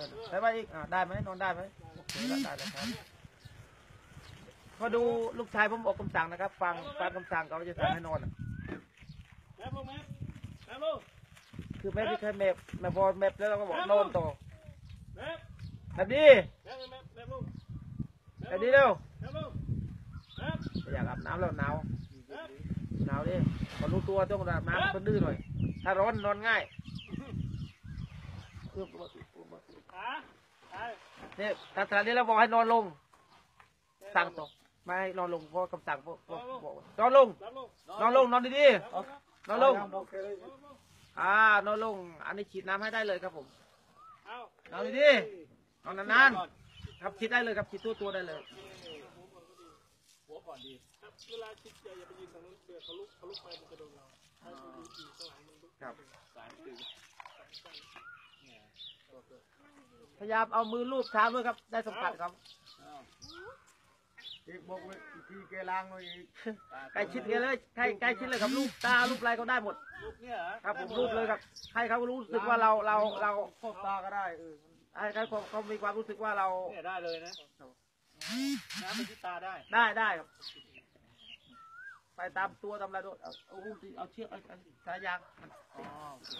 อใส่ไปอีกอ่าได้ไหมนอนได้ไหมโอเคแล้วได้แล้วครับก็ดูลูกชายผมออกคำสั่งนะครับ ฟังฟังคำสั่งเขาจะสั่งให้นอนอะแม่ลงแม่แม่ลงคือแม่ที่เคยเมฟแม่พอเมฟแล้วเราก็บอกนอนต่อแม่แบบนี้แม่แม่แม่ลงแบบนี้เร็วแม่ลงแม่อยากอาบน้ำแล้วหนาวหนาวดิพอรู้ตัวต้องอาบน้ำมันดื้อหน่อย ถ้าร้อนนอนง่าย ขาขาเนี่ยตอนนี้เราบอกให้นอนลง สั่งตกไม่ให้นอนลงเพราะคำสั่งพวกพวกบอกนอนลงรับลง นอนลงนอนดีๆนอนลงโอเคเลยอ่านอนลง อันนี้ฉีดน้ำให้ได้เลยครับผมเอานอนดีๆนอนนานๆครับฉีดได้เลยครับฉีดตัวตัวๆได้เลยหัวก่อนดีครับเวลาคิดอย่าอย่าไปยืนตรงนั้นเดี๋ยวเขาลุกเขาลุกไปมันจะโดนเราถ้าอยู่อยู่ข้างหลังมันลุกครับสายตื่น พ ยายามเอามือลูบเท้าด้วยครับ ได้สัมผัสครับอีกบอกเลยอีกทีแกล้างหน่อยอีกใกล้ชิดกันเลยใกล้ใกล้ชิดเลยครับลูบตาลูบอะไรก็ได้หมดลุกเนี่ยเหรอครับผมรูปเลยครับ ให้เขารู้สึกว่าเราเราเราครอบตาก็ได้เออให้เขาเขาเขามีความรู้สึกว่าเราเนี่ยได้เลยนะน้ำมันที่ตาได้ ได้ได้ครับ ไปตามตัวตามอะไรด้วยเอาเอาเอาเชือกเอาเอาสายยางอ๋อโอเค